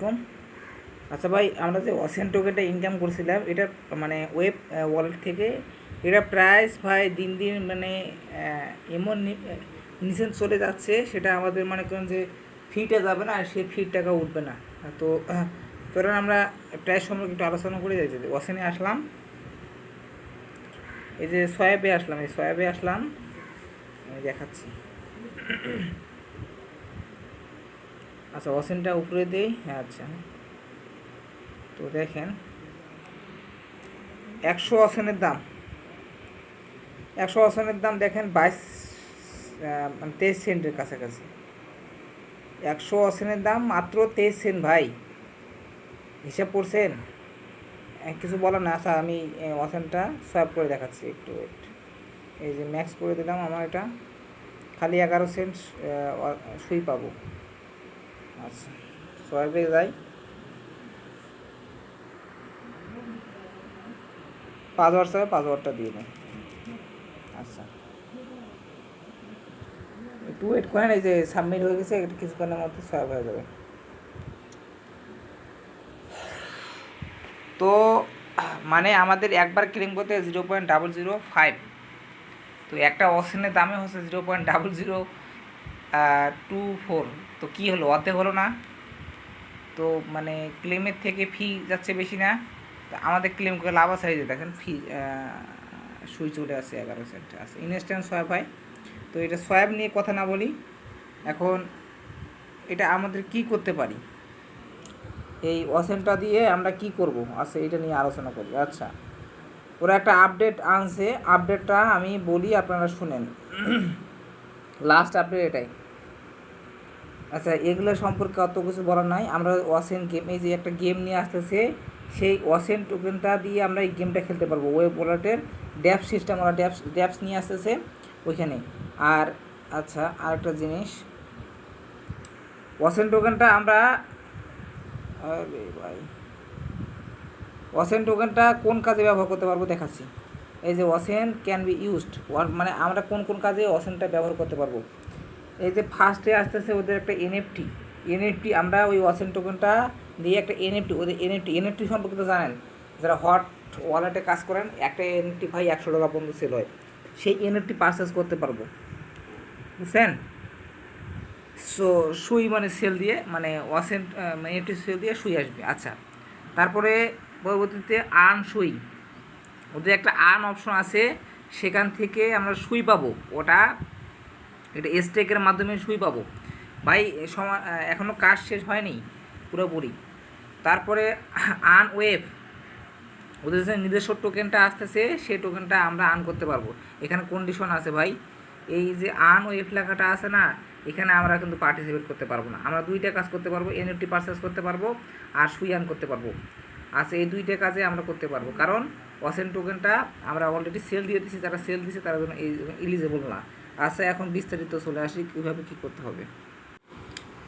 আলাইকুম আচ্ছা ভাই, আমরা যে অসেন টোকেনটা ইনকাম করছিলাম, এটা মানে ওয়েব ওয়ালেট থেকে, এটা প্রাইস ভাই দিন দিন মানে এমন নিচে চলে যাচ্ছে, সেটা আমাদের মনে করেন যে ফিটা যাবে না, আর সে ফিট টাকা উঠবে না। তো ধরেন আমরা প্রাইস সম্পর্কে একটু আলোচনা করে যাচ্ছি অসেনে আসলাম, এই যে সয়াবে আসলাম, এই সয়াবে আসলাম দেখাচ্ছি। আচ্ছা অসেনটা উপরে দেই। হ্যাঁ আচ্ছা। তো দেখেন, একশো অসেনের দাম। একশো অসেনের দাম দেখেন বাইশ মানে তেইশ সেন্টের কাছাকাছি। একশো অসেনের দাম মাত্র তেইশ সেন্ট, ভাই। হিসাব করছেন? কিছু বলার না। আচ্ছা আমি অসেনটা সোয়াপ করে দেখাচ্ছি একটু, wait। এই যে ম্যাক্স করে দিলাম, আমার এটা। খালি এগারো সেন্ট সুই পাবো। আচ্ছা। সোয়াবে যাই। পাসওয়ার্ড চাই পাসওয়ার্ডটা দিয়ে দেন। আচ্ছা। একটু ওয়েট করেন, এই যে সাবমিট হয়ে গেছে এটা কিছুক্ষণের মধ্যে সোয়াব হয়ে যাবে। তো মানে আমাদের একবার ক্লেম করতে zero point double zero five তো একটা অসিনের দামে হচ্ছে zero point double zero two four তো কী হলো? অর্ধেক হলো না? তো মানে ক্লেমের থেকে ফি যাচ্ছে বেশি না? আমাদের ক্লেম করে লাভ আছে যে দেখেন ফি সুই চলে আসে এগারো সেন্ট আছে ইনস্ট্যান্ট সোয়াব হয়। তো এটা সোয়াব নিয়ে কথা না বলি। এখন এটা আমাদের কি করতে পারি? এই অসেনটা দিয়ে আমরা কি করব? আচ্ছা এটা নিয়ে আলোচনা করি। আচ্ছা ওরা একটা আপডেট আনছে। আপডেটটা আমি বলি, আপনারা শুনেন। লাস্ট আপডেট এটাই। আচ্ছা এগুলো সম্পর্কে অত কিছু বলার নাই। আমরা ওয়াসেন গেম এই যে একটা গেম নিয়ে আসতেছে, সেই ওয়াসেন টোকেনটা দিয়ে আমরা এই গেমটা খেলতে পারব। ওয়েব ওয়ালেটের ড্যাপ সিস্টেম ওরা ড্যাপস ড্যাপস নিয়ে আসতেছে ওইখানে। আর আচ্ছা আরেকটা জিনিস। ওয়াসেন টোকেনটা আমরা, আরে ওয়াসেন টোকেনটা কোন কাজে ব্যবহার করতে পারব দেখাচ্ছি। এই যে ওয়াসেন ক্যান বি ইউজড মানে আমরা কোন কোন কাজে ওয়াসেনটা ব্যবহার করতে পারব? এই যে ফার্স্টে আসতেছে ওদের একটা এনএফটি এনএফটি আমরা ওই ওয়াসেন টোকেনটা দিয়ে একটা এনএফটি ওদের এনএফটি এনএফটি সম্পর্কে তো জানেন, যারা হট ওয়ালেটে কাজ করেন, একটা এনএফটি ভাই একশো টাকা পর্যন্ত সেল হয়, সেই এনএফটি পারচেস করতে পারব। বুঝছেন? সো সুই মানে সেল দিয়ে মানে ওয়াসেন এনএফটি সেল দিয়ে সুই আসবে। আচ্ছা তারপরে পরবর্তীতে আর্ন সুই। ওদের একটা আর্ন অপশন আছে, সেখান থেকে আমরা সুই পাবো। ওটা, এটা স্টেকের মাধ্যমে সুই পাবো। ভাই সময় এখনও কাজ শেষ হয়নি, পুরোপুরি। তারপরে আন ওয়েভ ওদের যে নিজস্ব টোকেনটা আসতেছে, সেই টোকেনটা আমরা আর্ন করতে পারব। এখানে কন্ডিশন আছে ভাই, এই যে আন ওয়েভ লেখাটা আছে না, এখানে আমরা কিন্তু পার্টিসিপেট করতে পারব না। আমরা দুইটা কাজ করতে পারব এনএফটি পারচেস করতে পারব, আর সুই আর্ন করতে পারব। আচ্ছা এই দুইটা কাজে আমরা করতে পারব। কারণ ওয়াসেন টোকেনটা আমরা অলরেডি সেল দিয়ে দিচ্ছি যারা সেল দিচ্ছে তারা জন্য এলিজেবল না। আচ্ছা এখন বিস্তারিত চলে আসি, কীভাবে কী করতে হবে।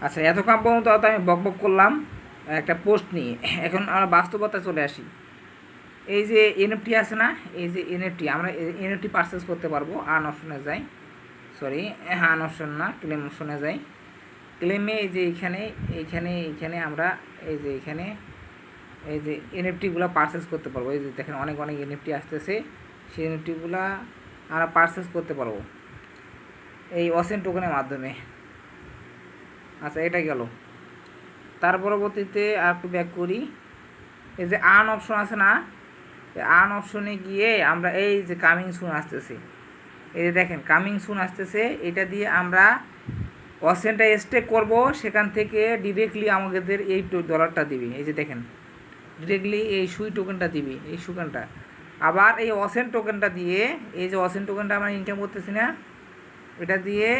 আচ্ছা এতক্ষণ পর্যন্ত হয়তো আমি বক বক করলাম, একটা পোস্ট নিয়ে। এখন আমরা বাস্তবতায় চলে আসি। এই যে এনএফটি আছে না, এই যে এনএফটি আমরা এনএফটি পারচেস করতে পারব আন অপশনে যাই। সরি আন অপশন না ক্লেম অপশনে যাই। ক্লেমে এই যে এইখানে এইখানে এইখানে আমরা, এই যে এইখানে এই যে এনএফটিগুলো পারচেস করতে পারব। এই যে দেখেন অনেক অনেক এনএফটি আসতেছে। সেই এনএফটিগুলো আমরা পারচেস করতে পারব। এই অসেন টোকেনের মাধ্যমে। আচ্ছা এটা গেল। তার পরবর্তীতে আর একটু ব্যাক করি। এই যে আর্ন অপশন আছে না? আর্ন অপশনে গিয়ে আমরা এই যে কামিং সুন আসতেছে। এই যে দেখেন কামিং সুন আসতেছে। এটা দিয়ে আমরা অসেনটা স্টেক করব। সেখান থেকে ডিরেক্টলি আমাদের এই ডলারটা দিবি। এই যে দেখেন। ডিরেক্টলি এই সুই টোকেনটা দিবি, এই সুকেনটা আবার এই অসেন টোকেনটা দিয়ে, এই যে অসেন টোকেনটা আমরা ইনকাম করতেছি না, এটা দিয়ে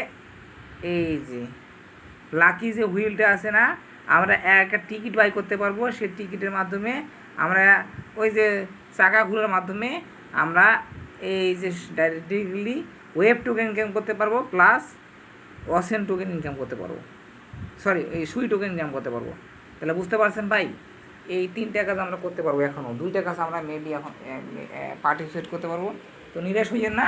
এই যে লাকি যে হুইলটা আছে না, আমরা একটা টিকিট বাই করতে পারব, সেই টিকিটের মাধ্যমে আমরা ওই যে চাকা ঘুরার মাধ্যমে আমরা এই যে ডাইরেক্টলি ওয়েব টোকেন ইনকাম করতে পারব প্লাস অসেন টোকেন ইনকাম করতে পারব। সরি এই সুই টোকেন ইনকাম করতে পারব। তাহলে বুঝতে পারছেন ভাই? এই তিনটা কাজ আমরা করতে পারব এখনও দুইটা কাজ আমরা মেবি এখন পার্টিসিপেট করতে পারব। তো নিরাশ হইয়েন না,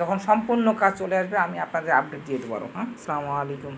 যখন সম্পূর্ণ কাজ চলে আসবে, আমি আপনাদের আপডেট দিয়ে দেবো হ্যাঁ? আসসালামু আলাইকুম।